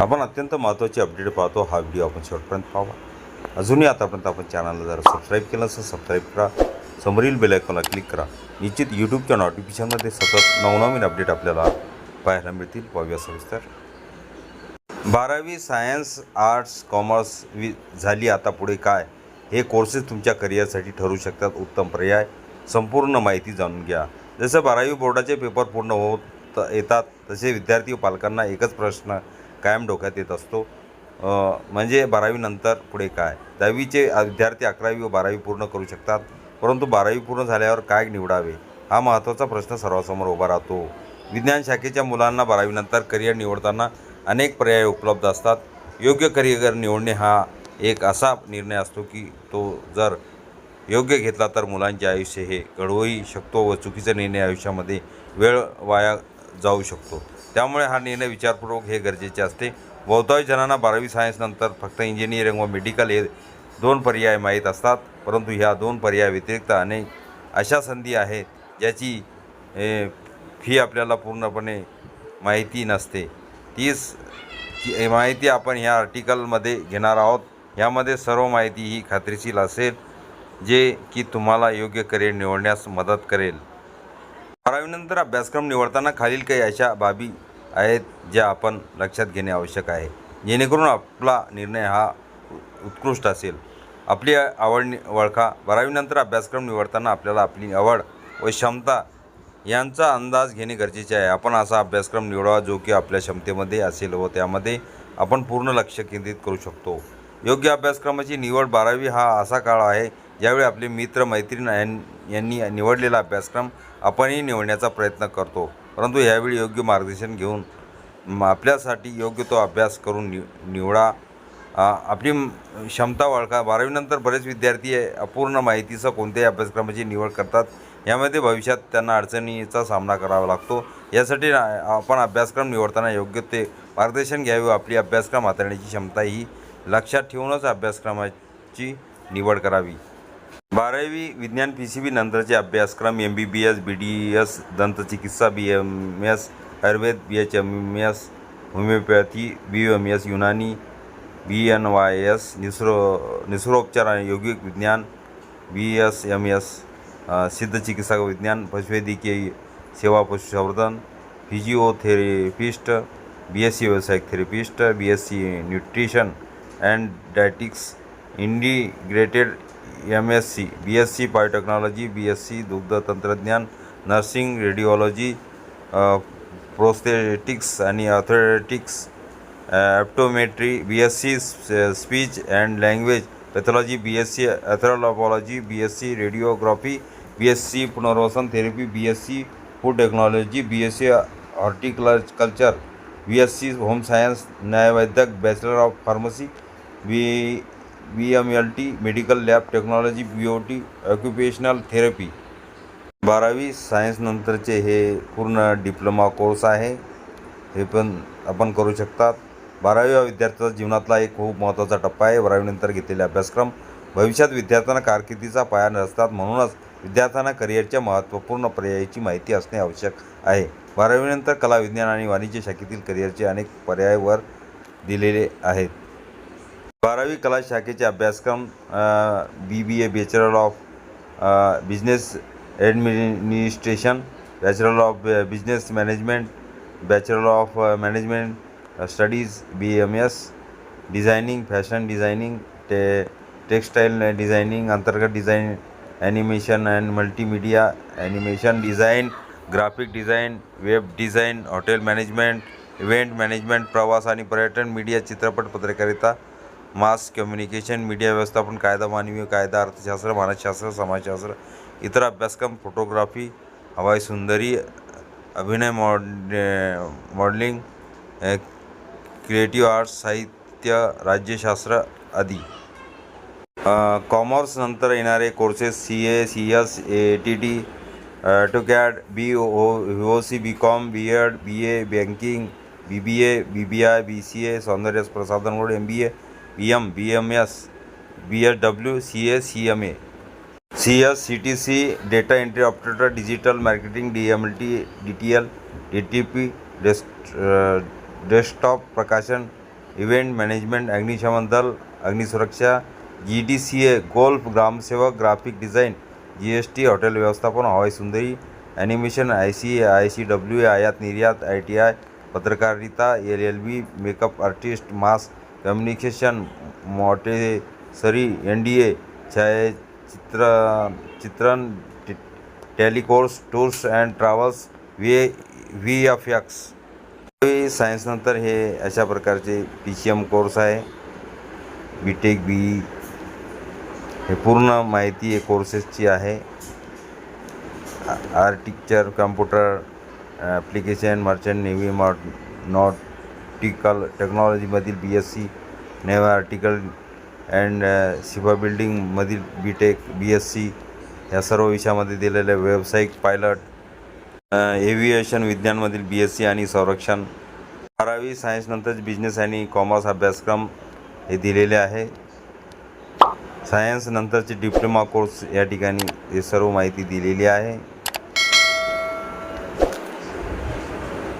आपण अत्यंत महत्त्वाची अपडेट पाहतो. हा व्हिडिओ आपण शेवटपर्यंत पाहावा अजूनही आतापर्यंत आपण चॅनलला जर सबस्क्राईब केलं असेल सबस्क्राईब करा. समोरील बेलायकॉनला क्लिक करा. निश्चित यूट्यूबच्या नोटिफिकेशनमध्ये सतत नवनवीन अपडेट आपल्याला पाहायला मिळतील. पाहूया सविस्तर. बारावी सायन्स आर्ट्स कॉमर्स वि झाली आता पुढे काय? हे कोर्सेस तुमच्या करिअरसाठी ठरू शकतात. उत्तम पर्याय. संपूर्ण माहिती जाणून घ्या. जसं बारावी बोर्डाचे पेपर पूर्ण होत येतात तसे विद्यार्थी व पालकांना एकच प्रश्न कायम डोक्यात येत असतो. म्हणजे बारावीनंतर पुढे काय? दहावीचे विद्यार्थी अकरावी व बारावी पूर्ण करू शकतात परंतु बारावी पूर्ण झाल्यावर काय निवडावे? हा महत्त्वाचा प्रश्न सर्वांसमोर उभा राहतो. विज्ञान शाखेच्या मुलांना बारावीनंतर करिअर निवडताना अनेक पर्याय उपलब्ध असतात. योग्य करिअर निवडणे हा एक असा निर्णय असतो की तो जर योग्य घेतला तर मुलांचे आयुष्य हे घडवूही शकतो व चुकीचा निर्णय आयुष्यामध्ये वेळ वाया जाऊ शकतो. त्यामुळे हा निर्णय विचारपूर्वक हे गरजेचे असते. बहुतांश जणांना बारावी सायन्सनंतर फक्त इंजिनिअरिंग व मेडिकल हे दोन पर्याय माहीत असतात. परंतु ह्या दोन पर्याय व्यतिरिक्त अनेक अशा संधी आहेत ज्याची फी आपल्याला पूर्णपणे माहिती नसते. तीच माहिती आपण ह्या आर्टिकलमध्ये घेणार आहोत. यामध्ये सर्व माहिती ही खात्रीशीर असेल जे की तुम्हाला योग्य करिअर निवडण्यास मदत करेल. बारावीनंतर अभ्यासक्रम निवडताना खालील काही अशा बाबी आहेत ज्या आपण लक्षात घेणे आवश्यक आहे. जेणेकरून आपला निर्णय हा उत्कृष्ट असेल. आपली आवड नि- ओळखा बारावीनंतर अभ्यासक्रम निवडताना आपल्याला आपली आवड व क्षमता यांचा अंदाज घेणे गरजेचे आहे. आपण असा अभ्यासक्रम निवडावा जो की आपल्या क्षमतेमध्ये असेल व त्यामध्ये आपण पूर्ण लक्ष केंद्रित करू शकतो. योग्य अभ्यासक्रमाची निवड बारावी हा असा काळ आहे ज्यावेळी आपले मित्र मैत्रीण यां- यांनी निवडलेला अभ्यासक्रम आपणही निवडण्याचा प्रयत्न करतो. परंतु यावेळी योग्य मार्गदर्शन घेऊन आपल्यासाठी योग्य तो अभ्यास करून नि निवडा. आपली क्षमता ओळखा. बारावीनंतर बरेच विद्यार्थी अपूर्ण माहितीसह कोणत्याही अभ्यासक्रमाची निवड करतात. यामध्ये भविष्यात त्यांना अडचणीचा सामना करावा लागतो. यासाठी आपण अभ्यासक्रम निवडताना योग्य ते मार्गदर्शन घ्यावे. आपली अभ्यासक्रम हाताळण्याची क्षमता ही लक्षात ठेवूनच अभ्यासक्रमाची निवड करावी. बारावी विज्ञान पी सी बी नंतरचे अभ्यासक्रम M B B S B D S दंतचिकित्सा B M S Ayurveda B H M S homoeopathy B M S Unani B N Y S निसरो निसर्गोपचार आणि यौगिक विज्ञान बी एस एम एस सिद्धचिकित्सा विज्ञान पशुवैद्यकीय सेवा पशुसंवर्धन फिजिओथेरपिस्ट बी एस सी व्यावसायिक therapist B S C nutrition and dietetics integrated M S C B S C biotechnology B S C दुग्ध तंत्रज्ञान नर्सिंग रेडिओलॉजी प्रोस्थेटिक्स आणि orthotics optometry B S C speech and language pathology B S C anthropology B S C radiography B S C पुनर्वसन therapy B S C food technology B S C horticulture B S C home science न्यायवैद्यक bachelor of pharmacy B B M L T medical lab technology B O T occupational therapy. बारावी सायन्सनंतरचे हे पूर्ण diploma course आहे. हे पण आपण करू शकतात. बारावी हा विद्यार्थ्याचा जीवनातला एक खूप महत्त्वाचा टप्पा आहे. बारावीनंतर घेतलेले अभ्यासक्रम भविष्यात विद्यार्थ्यांना कारकिर्दीचा पाया नसतात. म्हणूनच विद्यार्थ्यांना करिअरच्या महत्त्वपूर्ण पर्यायाची माहिती असणे आवश्यक आहे. बारावीनंतर कला विज्ञान आणि वाणिज्य शाखेतील करिअरचे अनेक पर्यायवर दिलेले आहेत. बारावी कला शाखेचे अभ्यासक्रम B B A bachelor of business administration bachelor of business management bachelor of management studies B M S designing fashion designing टे टेक्स्टाईल डिझायनिंग अंतर्गत design animation and multimedia animation design graphic design web design hotel management event management प्रवास आणि पर्यटन media चित्रपट पत्रकारिता mass communication media व्यवस्थापन कायदा मानवीय कायदा अर्थशास्त्र मानसशास्त्र समाजशास्त्र इतर अभ्यासक्रम फोटोग्राफी हवाई सुंदरी अभिनय मॉड मॉडलिंग क्रिएटिव्ह आर्ट्स साहित्य राज्यशास्त्र आदी. कॉमर्स नंतर येणारे courses C A C S A T T टोकॅड B O O C B com B ed B A banking B B A B B I B C A सौंदर्य प्रसाधन board M B A B M B M S B S W C A C M A C S C T C data entry operator digital marketing D M L T D T L D T P desk desktop प्रकाशन event management अग्निशमन दल अग्निसुरक्षा G D C A golf ग्रामसेवक graphic design G S T hotel व्यवस्थापन हवाई सुंदरी animation I C A I C W A आयात निर्यात I T I पत्रकारिता L L B makeup artist mass communication Montessori N D A छायाचित्र चित्रण telecourse tours and travels V V F X सायन्सनंतर हे अशा प्रकारचे पी सी एम कोर्स आहे बी tech बी हे पूर्ण माहिती हे कोर्सेसची आहे. Architecture computer application merchant navy मॉट नॉट optical टेक्नॉलॉजीमधील B S C naval architecture and ship बिल्डिंगमधील B tech B S C या सर्व विषयामध्ये दिलेले व्यावसायिक पायलट एव्हिएशन विज्ञानमधील बी एस सी आणि संरक्षण. बारावी सायन्सनंतरच बिझनेस आणि कॉमर्स अभ्यासक्रम हे दिलेले आहे. सायन्स नंतरचे डिप्लोमा कोर्स या ठिकाणी हे सर्व माहिती दिलेली आहे.